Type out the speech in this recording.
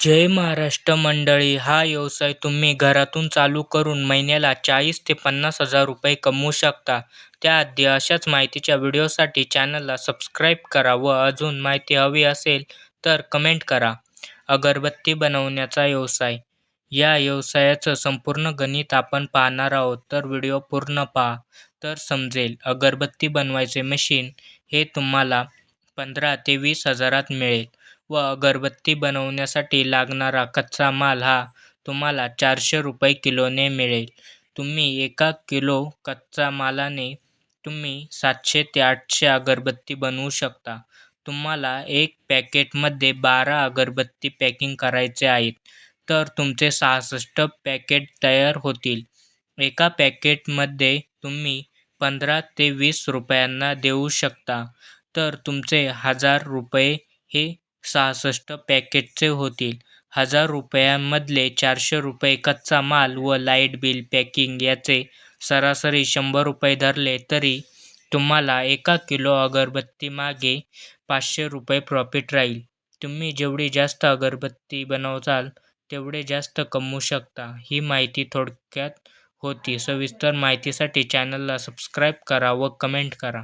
जय महाराष्ट्र मंडळी हा व्यवसाय तुम्ही घरातून चालू करून महिन्याला चाळीस ते पन्नास हजार रुपये कमवू शकता. त्याआधी अशाच माहितीच्या व्हिडिओसाठी चॅनलला सबस्क्राईब करा व अजून माहिती हवी असेल तर कमेंट करा. अगरबत्ती बनवण्याचा व्यवसाय. या व्यवसायाचं संपूर्ण गणित आपण पाहणार आहोत तर व्हिडिओ पूर्ण पहा. तर समजेल अगरबत्ती बनवायचे मशीन हे तुम्हाला पंधरा ते वीस हजारात मिळेल. व अगरबत्ती बनवण्यासाठी लागणारा कच्चा माल हा तुम्हाला चारशे रुपये किलोने मिळेल. तुम्ही एका किलो कच्चा मालाने तुम्ही सातशे ते आठशे अगरबत्ती बनवू शकता. तुम्हाला एक पॅकेटमध्ये बारा अगरबत्ती पॅकिंग करायचे आहेत तर तुमचे सहासष्ट पॅकेट तयार होतील. एका पॅकेटमध्ये तुम्ही पंधरा ते वीस रुपयांना देऊ शकता तर तुमचे हजार रुपये हे सहासष्ट पॅकेटचे होतील. हजार रुपयांमधले चारशे रुपये कच्चा माल व लाइट बिल पॅकिंग याचे सरासरी शंभर रुपये धरले तरी तुम्हाला एका किलो अगरबत्तीमागे पाचशे रुपये प्रॉफिट राहील. तुम्ही जेवढी जास्त अगरबत्ती बनवताल तेवढे जास्त कमवू शकता. ही माहिती थोडक्यात होती. सविस्तर माहितीसाठी चॅनलला सबस्क्राईब करा व कमेंट करा.